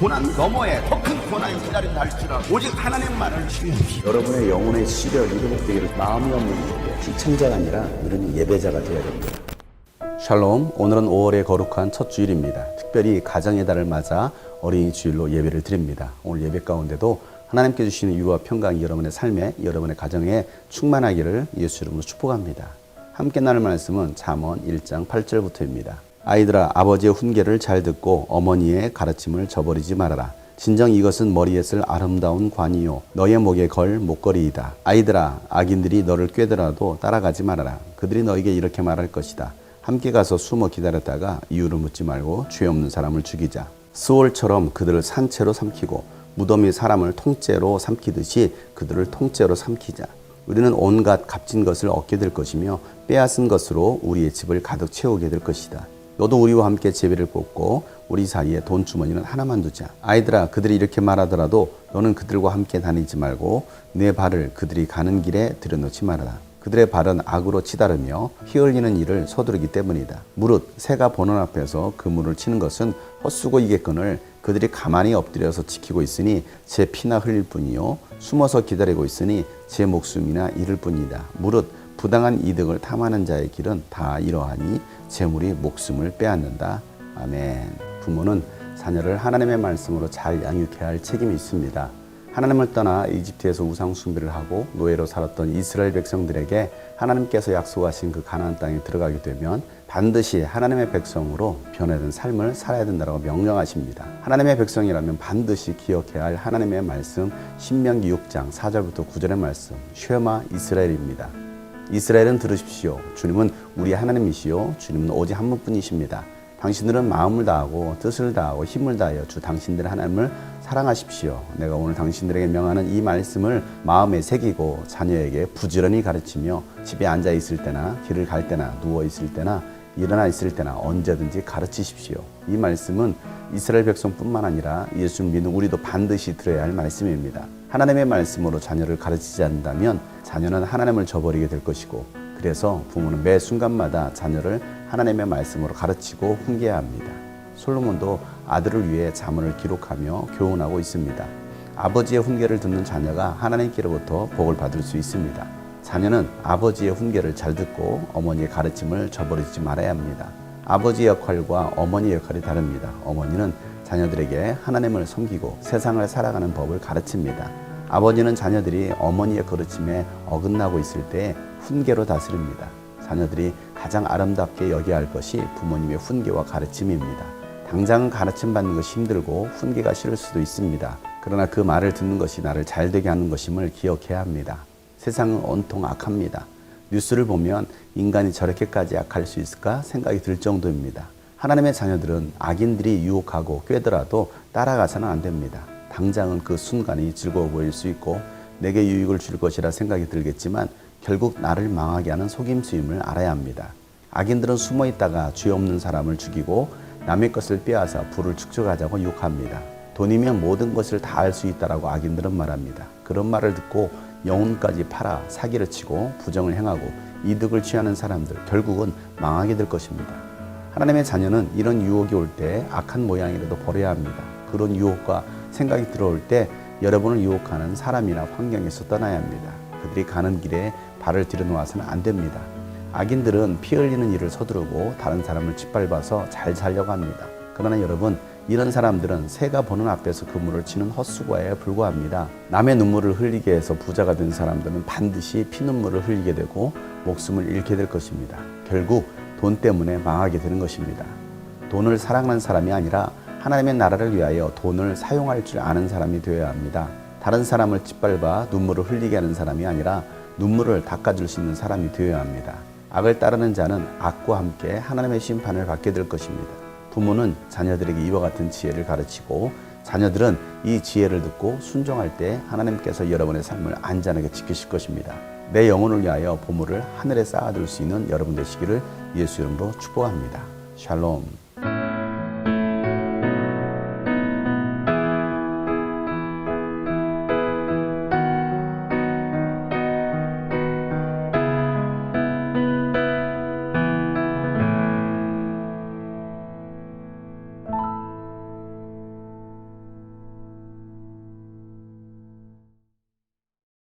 고난 너머에 더 큰 고난이 기다린다 할지라도 오직 하나님만을 신뢰하십시오. 여러분의 영혼의 시력이 회복되기를 마음이 없는 분에게 시청자가 아니라 우리는 예배자가 되어야 됩니다. 샬롬, 오늘은 5월의 거룩한 첫 주일입니다. 특별히 가정의 달을 맞아 어린이 주일로 예배를 드립니다. 오늘 예배 가운데도 하나님께 주시는 위로와 평강이 여러분의 삶에, 여러분의 가정에 충만하기를 예수 이름으로 축복합니다. 함께 나눌 말씀은 잠언 1장 8절부터입니다. 아이들아 아버지의 훈계를 잘 듣고 어머니의 가르침을 저버리지 말아라. 진정 이것은 머리에 쓸 아름다운 관이요 너의 목에 걸 목걸이이다. 아이들아 악인들이 너를 꿰더라도 따라가지 말아라. 그들이 너에게 이렇게 말할 것이다. 함께 가서 숨어 기다렸다가 이유를 묻지 말고 죄 없는 사람을 죽이자. 스월처럼 그들을 산채로 삼키고 무덤이 사람을 통째로 삼키듯이 그들을 통째로 삼키자. 우리는 온갖 값진 것을 얻게 될 것이며 빼앗은 것으로 우리의 집을 가득 채우게 될 것이다. 너도 우리와 함께 제비를 뽑고 우리 사이에 돈 주머니는 하나만 두자. 아이들아, 그들이 이렇게 말하더라도 너는 그들과 함께 다니지 말고 내 발을 그들이 가는 길에 들여놓지 말아라. 그들의 발은 악으로 치다르며 피 흘리는 일을 서두르기 때문이다. 무릇 새가 보는 앞에서 그물을 치는 것은 헛수고 이겠거늘 그들이 가만히 엎드려서 지키고 있으니 제 피나 흘릴 뿐이요 숨어서 기다리고 있으니 제 목숨이나 잃을 뿐이다. 무릇 부당한 이득을 탐하는 자의 길은 다 이러하니 재물이 목숨을 빼앗는다. 아멘. 부모는 자녀를 하나님의 말씀으로 잘 양육해야 할 책임이 있습니다. 하나님을 떠나 이집트에서 우상 숭배를 하고 노예로 살았던 이스라엘 백성들에게 하나님께서 약속하신 그 가나안 땅에 들어가게 되면 반드시 하나님의 백성으로 변화된 삶을 살아야 된다고 명령하십니다. 하나님의 백성이라면 반드시 기억해야 할 하나님의 말씀 신명기 6장 4절부터 9절의 말씀 쉐마 이스라엘입니다. 이스라엘은 들으십시오. 주님은 우리 하나님이시요 주님은 오직 한 분뿐이십니다. 당신들은 마음을 다하고 뜻을 다하고 힘을 다하여 주 당신들의 하나님을 사랑하십시오. 내가 오늘 당신들에게 명하는 이 말씀을 마음에 새기고 자녀에게 부지런히 가르치며 집에 앉아 있을 때나 길을 갈 때나 누워 있을 때나 일어나 있을 때나 언제든지 가르치십시오. 이 말씀은 이스라엘 백성뿐만 아니라 예수를 믿는 우리도 반드시 들어야 할 말씀입니다. 하나님의 말씀으로 자녀를 가르치지 않는다면 자녀는 하나님을 저버리게 될 것이고 그래서 부모는 매 순간마다 자녀를 하나님의 말씀으로 가르치고 훈계해야 합니다. 솔로몬도 아들을 위해 자문을 기록하며 교훈하고 있습니다. 아버지의 훈계를 듣는 자녀가 하나님께로부터 복을 받을 수 있습니다. 자녀는 아버지의 훈계를 잘 듣고 어머니의 가르침을 저버리지 말아야 합니다. 아버지의 역할과 어머니의 역할이 다릅니다. 어머니는 자녀들에게 하나님을 섬기고 세상을 살아가는 법을 가르칩니다. 아버지는 자녀들이 어머니의 가르침에 어긋나고 있을 때 훈계로 다스립니다. 자녀들이 가장 아름답게 여겨야 할 것이 부모님의 훈계와 가르침입니다. 당장은 가르침 받는 것이 힘들고 훈계가 싫을 수도 있습니다. 그러나 그 말을 듣는 것이 나를 잘 되게 하는 것임을 기억해야 합니다. 세상은 온통 악합니다. 뉴스를 보면 인간이 저렇게까지 악할 수 있을까 생각이 들 정도입니다. 하나님의 자녀들은 악인들이 유혹하고 꿰더라도 따라가서는 안 됩니다. 당장은 그 순간이 즐거워 보일 수 있고 내게 유익을 줄 것이라 생각이 들겠지만 결국 나를 망하게 하는 속임수임을 알아야 합니다. 악인들은 숨어 있다가 죄 없는 사람을 죽이고 남의 것을 빼앗아 부를 축적하자고 유혹합니다. 돈이면 모든 것을 다 할 수 있다라고 악인들은 말합니다. 그런 말을 듣고 영혼까지 팔아 사기를 치고 부정을 행하고 이득을 취하는 사람들 결국은 망하게 될 것입니다. 하나님의 자녀는 이런 유혹이 올 때 악한 모양이라도 버려야 합니다. 그런 유혹과 생각이 들어올 때 여러분을 유혹하는 사람이나 환경에서 떠나야 합니다. 그들이 가는 길에 발을 들여놓아서는 안 됩니다. 악인들은 피 흘리는 일을 서두르고 다른 사람을 짓밟아서 잘 살려고 합니다. 그러나 여러분, 이런 사람들은 새가 보는 앞에서 그물을 치는 헛수고에 불과합니다. 남의 눈물을 흘리게 해서 부자가 된 사람들은 반드시 피눈물을 흘리게 되고 목숨을 잃게 될 것입니다. 결국 돈 때문에 망하게 되는 것입니다. 돈을 사랑하는 사람이 아니라 하나님의 나라를 위하여 돈을 사용할 줄 아는 사람이 되어야 합니다. 다른 사람을 짓밟아 눈물을 흘리게 하는 사람이 아니라 눈물을 닦아줄 수 있는 사람이 되어야 합니다. 악을 따르는 자는 악과 함께 하나님의 심판을 받게 될 것입니다. 부모는 자녀들에게 이와 같은 지혜를 가르치고 자녀들은 이 지혜를 듣고 순종할 때 하나님께서 여러분의 삶을 안전하게 지키실 것입니다. 내 영혼을 위하여 보물을 하늘에 쌓아둘 수 있는 여러분 되시기를 예수 이름으로 축복합니다. 샬롬.